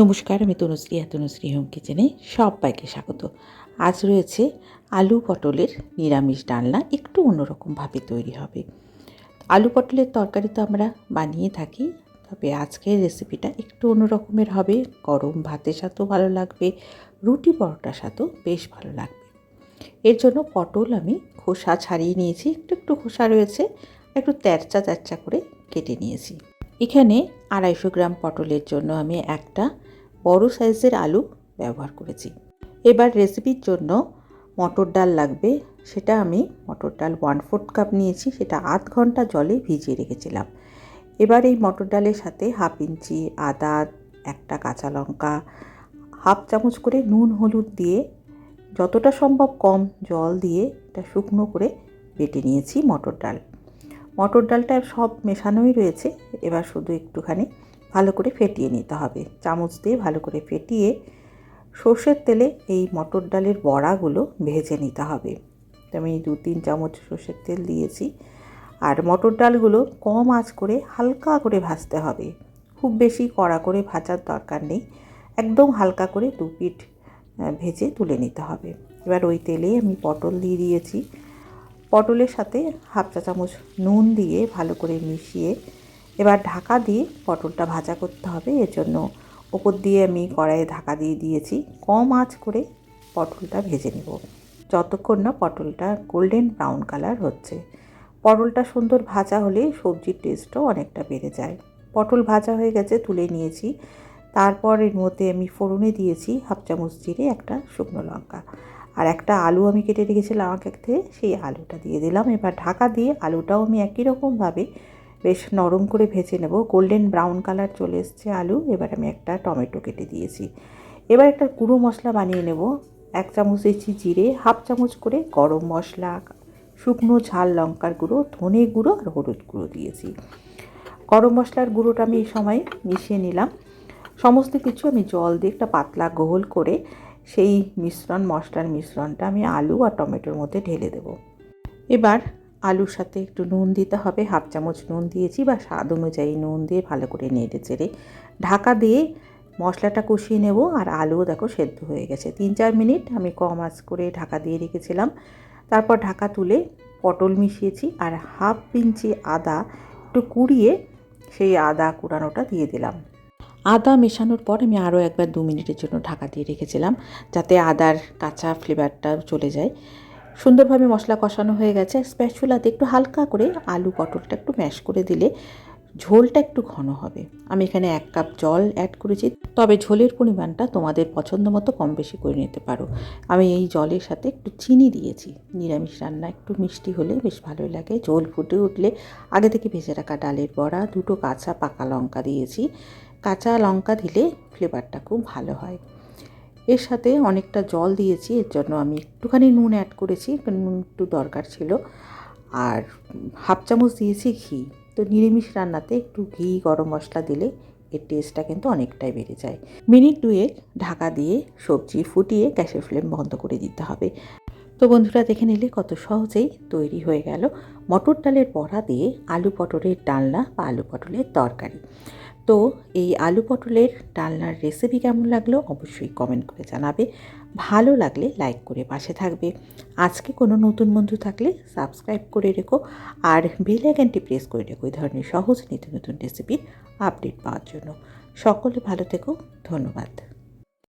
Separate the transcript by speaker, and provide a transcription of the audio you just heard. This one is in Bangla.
Speaker 1: নমস্কার, আমি তনুশ্রী তনুশ্রী হোম কিচেনে সবাইকে স্বাগত। আজ রয়েছে আলু পটলের নিরামিষ ডালনা, একটু অন্যরকমভাবে তৈরি হবে। আলু পটলের তরকারি তো আমরা বানিয়ে থাকি, তবে আজকের রেসিপিটা একটু অন্যরকমের হবে। গরম ভাতের সাথেও ভালো লাগবে, রুটি পরোটার সাথেও বেশ ভালো লাগবে। এর জন্য পটল আমি খোসা ছাড়িয়ে নিয়েছি, একটু একটু খোসা রয়েছে, একটু তেরচা তেরচা করে কেটে নিয়েছি। এখানে আড়াইশো গ্রাম পটলের জন্য আমি একটা বড় সাইজের আলু ব্যবহার করেছি। এবার রেসিপির জন্য মটর ডাল লাগবে, সেটা আমি মটর ডাল ওয়ান ফোর্থ কাপ নিয়েছি, সেটা আধ ঘণ্টা জলে ভিজিয়ে রেখেছিলাম। এবার এই মটর ডালের সাথে হাফ ইঞ্চি আদা, একটা কাঁচা লঙ্কা হাফ চামচ করে নুন, হলুদ দিয়ে যতটা সম্ভব কম জল দিয়ে এটা শুকনো করে বেটে নিয়েছি মটর ডাল। মটর ডালটা সব মেশানোই রয়েছে। এবার শুধু একটুখানি ভালো করে ফেটিয়ে নিতে হবে। চামচ দিয়ে ভালো করে ফেটিয়ে সর্ষের তেলে এই মটর ডালের বড়াগুলো ভেজে নিতে হবে। তো আমি দু তিন চামচ সর্ষের তেল দিয়েছি। আর মটর ডালগুলো কম আঁচ করে হালকা করে ভাজতে হবে। খুব বেশি কড়া করে ভাজার দরকার নেই। একদম হালকা করে দু পিঠ ভেজে তুলে নিতে হবে। এবার ওই তেলে আমি পটল দিয়ে দিয়েছি। পটলের সাথে হাফ চা চামচ নুন দিয়ে ভালো করে মিশিয়ে এবার ঢাকা দিয়ে পটলটা ভাজা করতে হবে। এর জন্য ওপর দিয়ে আমি কড়াইয়ে ঢাকা দিয়ে দিয়েছি। কম আঁচ করে পটলটা ভেজে নেব। যতক্ষণ না পটলটা গোল্ডেন ব্রাউন কালার হচ্ছে। পটলটা সুন্দর ভাজা হলে সবজির টেস্টও অনেকটা বেড়ে যায়। পটল ভাজা হয়ে গেছে, তুলে নিয়েছি। তারপর এর মধ্যে আমি ফোড়নে দিয়েছি হাফ চামচ জিরে, একটা শুকনো লঙ্কা। আর একটা আলু আমি কেটে রেখেছিলাম আগে থেকে, সেই আলুটা দিয়ে দিলাম। এবার ঢাকা দিয়ে আলুটাও আমি একই রকমভাবে বেশ নরম করে ভেজে নেব। গোল্ডেন ব্রাউন কালার চলে এসছে আলু। এবার আমি একটা টমেটো কেটে দিয়েছি। এবার একটা গুঁড়ো মশলা বানিয়ে নেব। এক চামচ দিয়েছি জিরে, হাফ চামচ করে গরম মশলা, শুকনো ঝাল লঙ্কার গুঁড়ো, ধনে গুঁড়ো আর হলুদ গুঁড়ো দিয়েছি। গরম মশলার গুঁড়োটা আমি এই সময় মিশিয়ে নিলাম। সমস্ত কিছু আমি জল দিয়ে একটা পাতলা গোল করে সেই মিশ্রণ, মশলার মিশ্রণটা আমি আলু আর টমেটোর মধ্যে ঢেলে দেব। এবার আলুর সাথে একটু নুন দিতে হবে। হাফ চামচ নুন দিয়েছি বা স্বাদ অনুযায়ী নুন দিয়ে ভালো করে নেড়ে চেড়ে ঢাকা দিয়ে মশলাটা কষিয়ে নেব। আর আলুও দেখো সেদ্ধ হয়ে গেছে। তিন চার মিনিট আমি কম আঁচ করে ঢাকা দিয়ে রেখেছিলাম। তারপর ঢাকা তুলে পটল মিশিয়েছি আর হাফ ইঞ্চি আদা একটু কুড়িয়ে সেই আদা কুড়ানোটা দিয়ে দিলাম। আদা মেশানোর পর আমি আরও একবার দু মিনিটের জন্য ঢাকা দিয়ে রেখেছিলাম, যাতে আদার কাঁচা ফ্লেভারটা চলে যায়। সুন্দরভাবে মশলা কষানো হয়ে গেছে। স্প্যাচুলাতে একটু হালকা করে আলু পটলটা একটু ম্যাশ করে দিলে ঝোলটা একটু ঘন হবে। আমি এখানে এক কাপ জল অ্যাড করেছি। তবে ঝোলের পরিমাণটা তোমাদের পছন্দ মতো কম বেশি করে নিতে পারো। আমি এই জলের সাথে একটু চিনি দিয়েছি। নিরামিষ রান্না একটু মিষ্টি হলে বেশ ভালোই লাগে। ঝোল ফুটে উঠলে আগে থেকে ভেজে রাখা ডালের বড়া, দুটো কাঁচা পাকা লঙ্কা দিয়েছি। কাঁচা লঙ্কা দিলে ফ্লেভারটা খুব ভালো হয়। এর সাথে অনেকটা জল দিয়েছি, এর জন্য আমি একটুখানি নুন অ্যাড করেছি নুন একটু দরকার ছিল। আর হাফ চামচ দিয়েছি ঘি, তো নিরামিষ রান্নাতে একটু ঘি, গরম মশলা দিলে এর টেস্টটা কিন্তু অনেকটাই বেড়ে যায়। মিনিট দুয়েক ঢাকা দিয়ে সবজি ফুটিয়ে গ্যাসের ফ্লেম বন্ধ করে দিতে হবে। তো বন্ধুরা, দেখে নিলে কত সহজেই তৈরি হয়ে গেল। মটর ডালের বড়া দিয়ে আলু পটলের ডালনা বা আলু পটলের তরকারি। তো এই আলু পটলের ডালনার রেসিপি কেমন লাগল অবশ্যই কমেন্ট করে জানাবে। ভালো লাগলে লাইক করে পাশে থাকবে। আজকে কোনো নতুন বন্ধু থাকলে সাবস্ক্রাইব করে রেখো আর বেল আইকনটি প্রেস করে রেখো এই ধরনের সহজ নিত্য নতুন রেসিপির আপডেট পাওয়ার জন্য। সকলে ভালো থেকো, ধন্যবাদ।